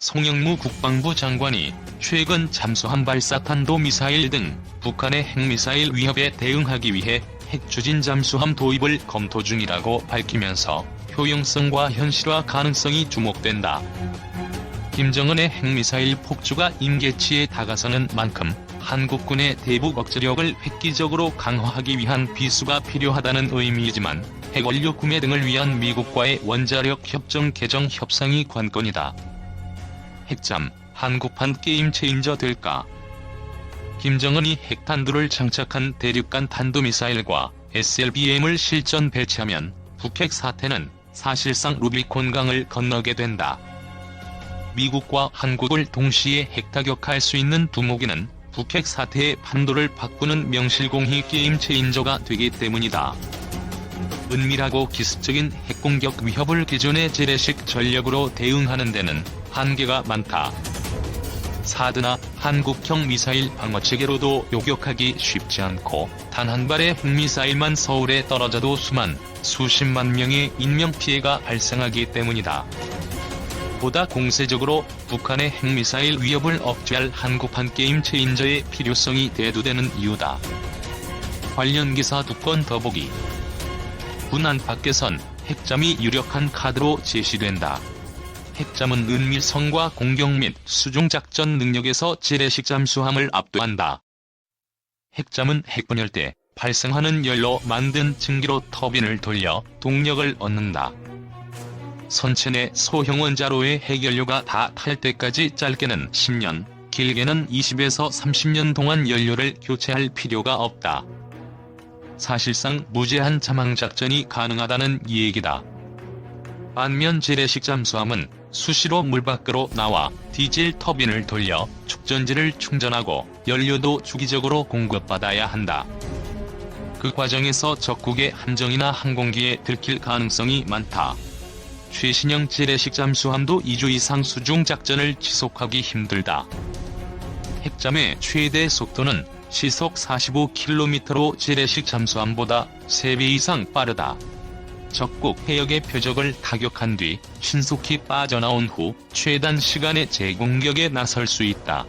송영무 국방부 장관이 최근 잠수함 발사 탄도미사일 등 북한의 핵미사일 위협에 대응하기 위해 핵추진 잠수함 도입을 검토 중이라고 밝히면서 효용성과 현실화 가능성이 주목된다. 김정은의 핵미사일 폭주가 임계치에 다가서는 만큼 한국군의 대북 억제력을 획기적으로 강화하기 위한 비수가 필요하다는 의미이지만 핵원료 구매 등을 위한 미국과의 원자력 협정 개정 협상이 관건이다. 핵잠, 한국판 게임 체인저 될까? 김정은이 핵탄두를 장착한 대륙간 탄도미사일과 SLBM을 실전 배치하면 북핵 사태는 사실상 루비콘강을 건너게 된다. 미국과 한국을 동시에 핵타격할 수 있는 두목이는 북핵 사태의 판도를 바꾸는 명실공히 게임 체인저가 되기 때문이다. 은밀하고 기습적인 핵공격 위협을 기존의 재래식 전력으로 대응하는 데는 한계가 많다. 사드나 한국형 미사일 방어 체계로도 요격하기 쉽지 않고 단 한 발의 핵미사일만 서울에 떨어져도 수만, 수십만 명의 인명피해가 발생하기 때문이다. 보다 공세적으로 북한의 핵미사일 위협을 억제할 한국판 게임 체인저의 필요성이 대두되는 이유다. 관련 기사 두 건 더 보기. 군 안팎에선 핵잠이 유력한 카드로 제시된다. 핵잠은 은밀성과 공격 및 수중작전 능력에서 재래식 잠수함을 압도한다. 핵잠은 핵분열 때 발생하는 열로 만든 증기로 터빈을 돌려 동력을 얻는다. 선체 내 소형 원자로의 핵연료가 다 탈 때까지 짧게는 10년, 길게는 20에서 30년 동안 연료를 교체할 필요가 없다. 사실상 무제한 자망 작전이 가능하다는 얘기다. 반면 재래식 잠수함은 수시로 물 밖으로 나와 디젤 터빈을 돌려 축전지를 충전하고 연료도 주기적으로 공급받아야 한다. 그 과정에서 적국의 함정이나 항공기에 들킬 가능성이 많다. 최신형 재래식 잠수함도 2주 이상 수중 작전을 지속하기 힘들다. 핵잠의 최대 속도는 시속 45km로 재래식 잠수함보다 3배 이상 빠르다. 적국 해역의 표적을 타격한 뒤 신속히 빠져나온 후 최단 시간에 재공격에 나설 수 있다.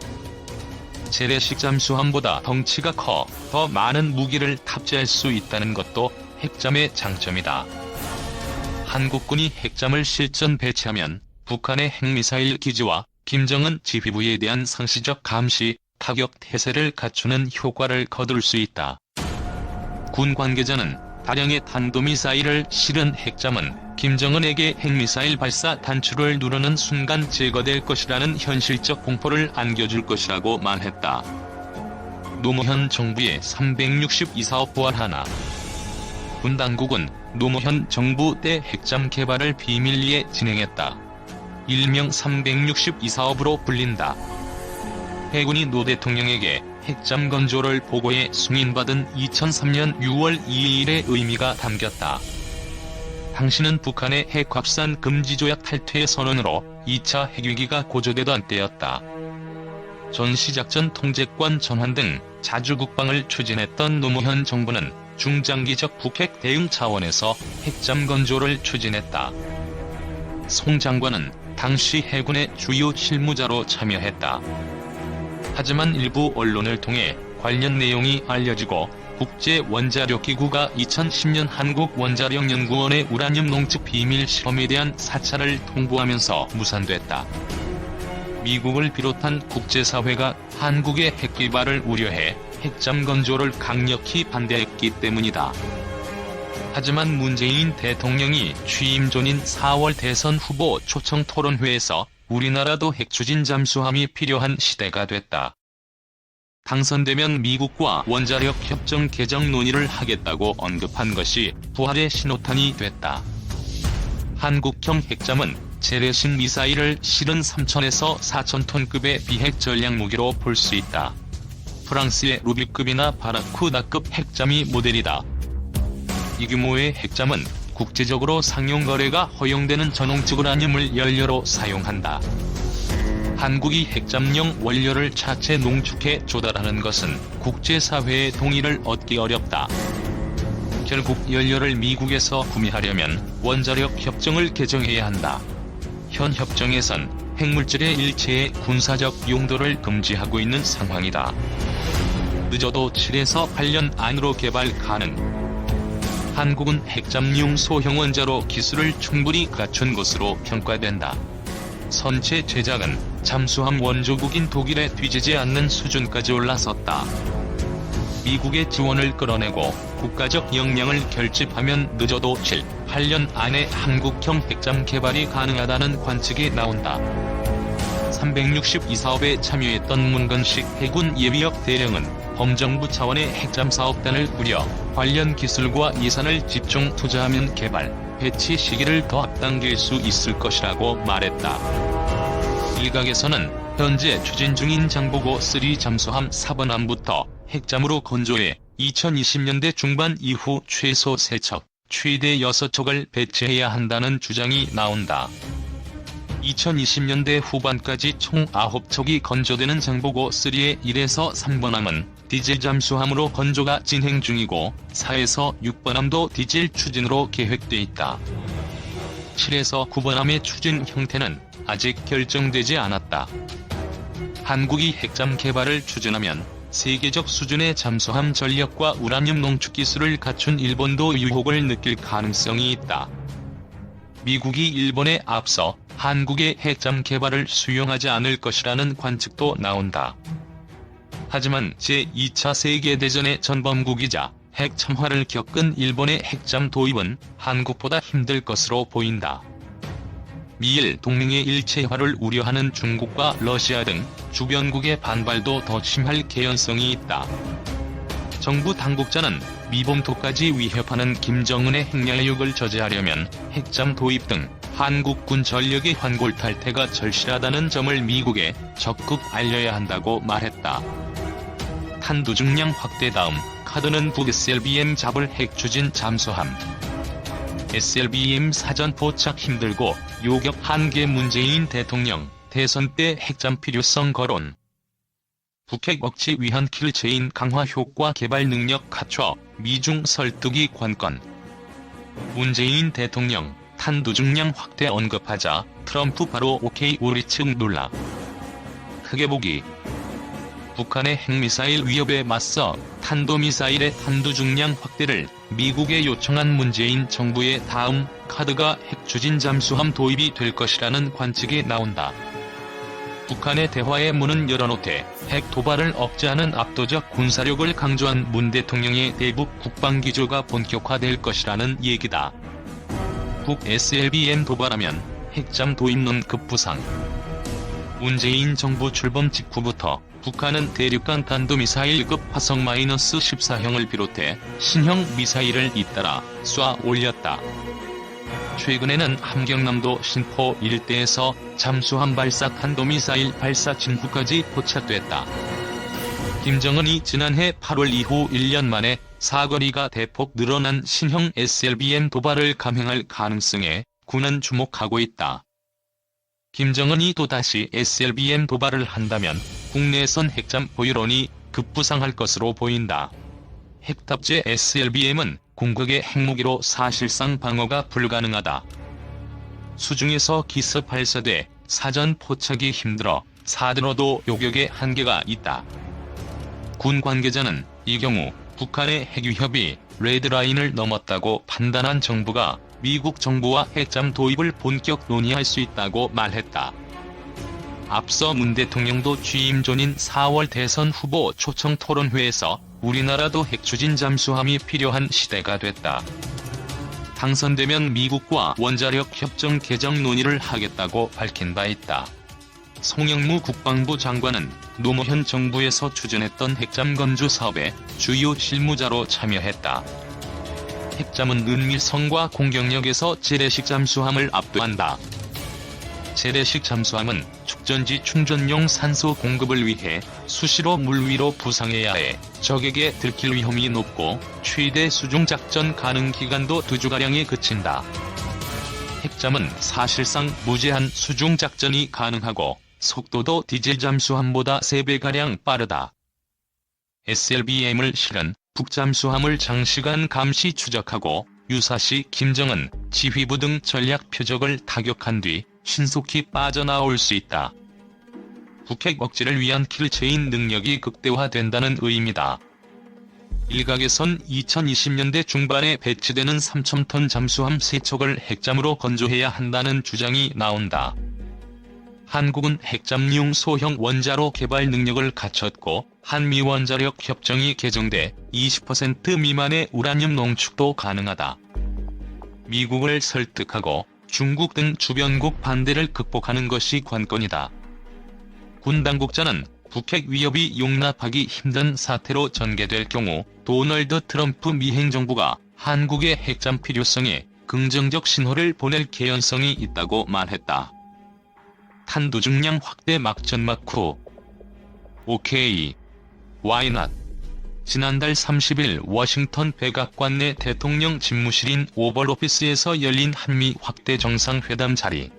재래식 잠수함보다 덩치가 커 더 많은 무기를 탑재할 수 있다는 것도 핵잠의 장점이다. 한국군이 핵잠을 실전 배치하면 북한의 핵미사일 기지와 김정은 지휘부에 대한 상시적 감시, 타격 태세를 갖추는 효과를 거둘 수 있다. 군 관계자는 다량의 탄도미사일을 실은 핵잠은 김정은에게 핵미사일 발사 단추를 누르는 순간 제거될 것이라는 현실적 공포를 안겨줄 것이라고 말했다. 노무현 정부의 362 사업 부활 하나 군 당국은 노무현 정부 때 핵잠 개발을 비밀리에 진행했다. 일명 362 사업으로 불린다. 해군이 노 대통령에게 핵잠 건조를 보고해 승인받은 2003년 6월 2일의 의미가 담겼다. 당시는 북한의 핵 확산 금지 조약 탈퇴 선언으로 2차 핵위기가 고조되던 때였다. 전시작전 통제권 전환 등 자주 국방을 추진했던 노무현 정부는 중장기적 북핵 대응 차원에서 핵잠 건조를 추진했다. 송 장관은 당시 해군의 주요 실무자로 참여했다. 하지만 일부 언론을 통해 관련 내용이 알려지고 국제원자력기구가 2010년 한국원자력연구원의 우라늄 농축 비밀 실험에 대한 사찰을 통보하면서 무산됐다. 미국을 비롯한 국제사회가 한국의 핵개발을 우려해 핵잠 건조를 강력히 반대했기 때문이다. 하지만 문재인 대통령이 취임 전인 4월 대선 후보 초청 토론회에서 우리나라도 핵추진 잠수함이 필요한 시대가 됐다. 당선되면 미국과 원자력 협정 개정 논의를 하겠다고 언급한 것이 부활의 신호탄이 됐다. 한국형 핵잠은 재래식 미사일을 실은 3천에서 4천톤급의 비핵 전략 무기로 볼 수 있다. 프랑스의 루비급이나 바라쿠다급 핵잠이 모델이다. 이 규모의 핵잠은 국제적으로 상용 거래가 허용되는 전홍적 우라늄을 연료로 사용한다. 한국이 핵잠용 원료를 차체 농축해 조달하는 것은 국제사회의 동의를 얻기 어렵다. 결국 연료를 미국에서 구매하려면 원자력 협정을 개정해야 한다. 현 협정에선 핵물질의 일체의 군사적 용도를 금지하고 있는 상황이다. 늦어도 7에서 8년 안으로 개발 가능. 한국은 핵잠용 소형 원자로 기술을 충분히 갖춘 것으로 평가된다. 선체 제작은 잠수함 원조국인 독일에 뒤지지 않는 수준까지 올라섰다. 미국의 지원을 끌어내고 국가적 역량을 결집하면 늦어도 7, 8년 안에 한국형 핵잠 개발이 가능하다는 관측이 나온다. 362 사업에 참여했던 문건식 해군 예비역 대령은 범정부 차원의 핵잠 사업단을 꾸려 관련 기술과 예산을 집중 투자하면 개발, 배치 시기를 더 앞당길 수 있을 것이라고 말했다. 일각에서는 현재 추진 중인 장보고 3 잠수함 4번함부터 핵잠으로 건조해 2020년대 중반 이후 최소 3척, 최대 6척을 배치해야 한다는 주장이 나온다. 2020년대 후반까지 총 9척이 건조되는 장보고 3의 1에서 3번함은 디젤 잠수함으로 건조가 진행 중이고 4에서 6번함도 디젤 추진으로 계획돼 있다. 7에서 9번함의 추진 형태는 아직 결정되지 않았다. 한국이 핵잠 개발을 추진하면 세계적 수준의 잠수함 전력과 우라늄 농축 기술을 갖춘 일본도 유혹을 느낄 가능성이 있다. 미국이 일본에 앞서 한국의 핵잠 개발을 수용하지 않을 것이라는 관측도 나온다. 하지만 제2차 세계대전의 전범국이자 핵 참화를 겪은 일본의 핵잠 도입은 한국보다 힘들 것으로 보인다. 미일 동맹의 일체화를 우려하는 중국과 러시아 등 주변국의 반발도 더 심할 개연성이 있다. 정부 당국자는 미봉토까지 위협하는 김정은의 핵야욕을 저지하려면 핵잠 도입 등 한국군 전력의 환골탈태가 절실하다는 점을 미국에 적극 알려야 한다고 말했다. 탄두 중량 확대 다음 카드는 북 SLBM 잡을 핵 추진 잠수함. SLBM 사전 포착 힘들고 요격 한계 문재인 대통령 대선 때 핵잠 필요성 거론. 북핵 억지 위한 킬체인 강화 효과 개발 능력 갖춰 미중 설득이 관건. 문재인 대통령 탄두 중량 확대 언급하자 트럼프 바로 오케이 우리 측 놀라. 크게 보기. 북한의 핵미사일 위협에 맞서 탄도미사일의 탄두 중량 확대를 미국에 요청한 문재인 정부의 다음 카드가 핵 추진 잠수함 도입이 될 것이라는 관측이 나온다. 북한의 대화의 문은 열어놓되 핵 도발을 억제하는 압도적 군사력을 강조한 문 대통령의 대북 국방 기조가 본격화될 것이라는 얘기다. 북 SLBM 도발하면 핵잠 도입론 급부상. 문재인 정부 출범 직후부터 북한은 대륙간 탄도미사일급 화성 마이너스 14형을 비롯해 신형 미사일을 잇따라 쏴 올렸다. 최근에는 함경남도 신포 일대에서 잠수함 발사 탄도미사일 발사 징후까지 포착됐다. 김정은이 지난해 8월 이후 1년 만에 사거리가 대폭 늘어난 신형 SLBM 도발을 감행할 가능성에 군은 주목하고 있다. 김정은이 또다시 SLBM 도발을 한다면 국내선 핵잠 보유론이 급부상할 것으로 보인다. 핵탑재 SLBM은 궁극의 핵무기로 사실상 방어가 불가능하다. 수중에서 기습 발사돼 사전 포착이 힘들어 사드로도 요격의 한계가 있다. 군 관계자는 이 경우 북한의 핵위협이 레드라인을 넘었다고 판단한 정부가 미국 정부와 핵잠 도입을 본격 논의할 수 있다고 말했다. 앞서 문 대통령도 취임 전인 4월 대선 후보 초청 토론회에서 우리나라도 핵추진 잠수함이 필요한 시대가 됐다. 당선되면 미국과 원자력 협정 개정 논의를 하겠다고 밝힌 바 있다. 송영무 국방부 장관은 노무현 정부에서 추진했던 핵잠 건조 사업에 주요 실무자로 참여했다. 핵잠은 은밀성과 공격력에서 재래식 잠수함을 압도한다. 재래식 잠수함은 축전지 충전용 산소 공급을 위해 수시로 물 위로 부상해야 해 적에게 들킬 위험이 높고 최대 수중 작전 가능 기간도 두 주가량에 그친다. 핵잠은 사실상 무제한 수중 작전이 가능하고 속도도 디젤 잠수함보다 3배가량 빠르다. SLBM을 실은 북잠수함을 장시간 감시 추적하고 유사시 김정은 지휘부 등 전략 표적을 타격한 뒤 신속히 빠져나올 수 있다. 북핵 억제를 위한 킬체인 능력이 극대화된다는 의미다. 일각에선 2020년대 중반에 배치되는 3,000톤 잠수함 3척을 핵잠으로 건조해야 한다는 주장이 나온다. 한국은 핵잠용 소형 원자로 개발 능력을 갖췄고 한미 원자력 협정이 개정돼 20% 미만의 우라늄 농축도 가능하다. 미국을 설득하고 중국 등 주변국 반대를 극복하는 것이 관건이다. 군 당국자는 북핵 위협이 용납하기 힘든 사태로 전개될 경우 도널드 트럼프 미 행 정부가 한국의 핵잠 필요성에 긍정적 신호를 보낼 개연성이 있다고 말했다. 탄두 중량 확대 막전 막 후 오케이 Why not? 지난달 30일 워싱턴 백악관 내 대통령 집무실인 오벌 오피스에서 열린 한미 확대 정상회담 자리.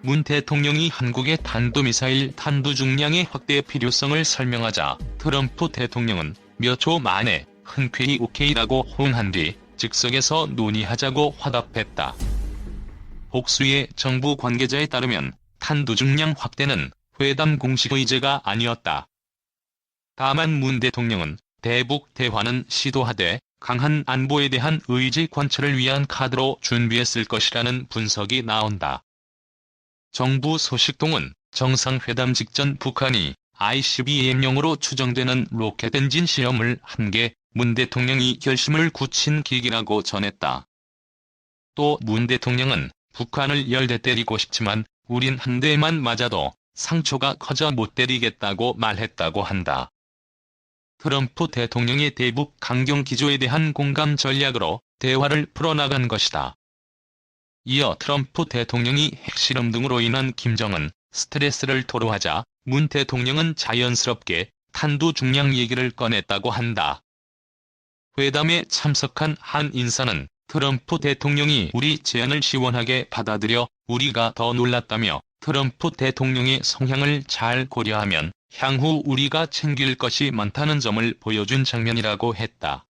문 대통령이 한국의 탄도미사일 탄두 중량의 확대 필요성을 설명하자 트럼프 대통령은 몇 초 만에 흔쾌히 오케이라고 호응한 뒤 즉석에서 논의하자고 화답했다. 복수의 정부 관계자에 따르면 탄두 중량 확대는 회담 공식 의제가 아니었다. 다만 문 대통령은 대북 대화는 시도하되 강한 안보에 대한 의지 관철을 위한 카드로 준비했을 것이라는 분석이 나온다. 정부 소식통은 정상회담 직전 북한이 ICBM용으로 추정되는 로켓 엔진 시험을 한 게 문 대통령이 결심을 굳힌 계기라고 전했다. 또 문 대통령은 북한을 열대 때리고 싶지만 우린 한 대만 맞아도 상처가 커져 못 때리겠다고 말했다고 한다. 트럼프 대통령의 대북 강경 기조에 대한 공감 전략으로 대화를 풀어나간 것이다. 이어 트럼프 대통령이 핵실험 등으로 인한 김정은 스트레스를 토로하자 문 대통령은 자연스럽게 탄두 중량 얘기를 꺼냈다고 한다. 회담에 참석한 한 인사는 트럼프 대통령이 우리 제안을 시원하게 받아들여 우리가 더 놀랐다며 트럼프 대통령의 성향을 잘 고려하면 향후 우리가 챙길 것이 많다는 점을 보여준 장면이라고 했다.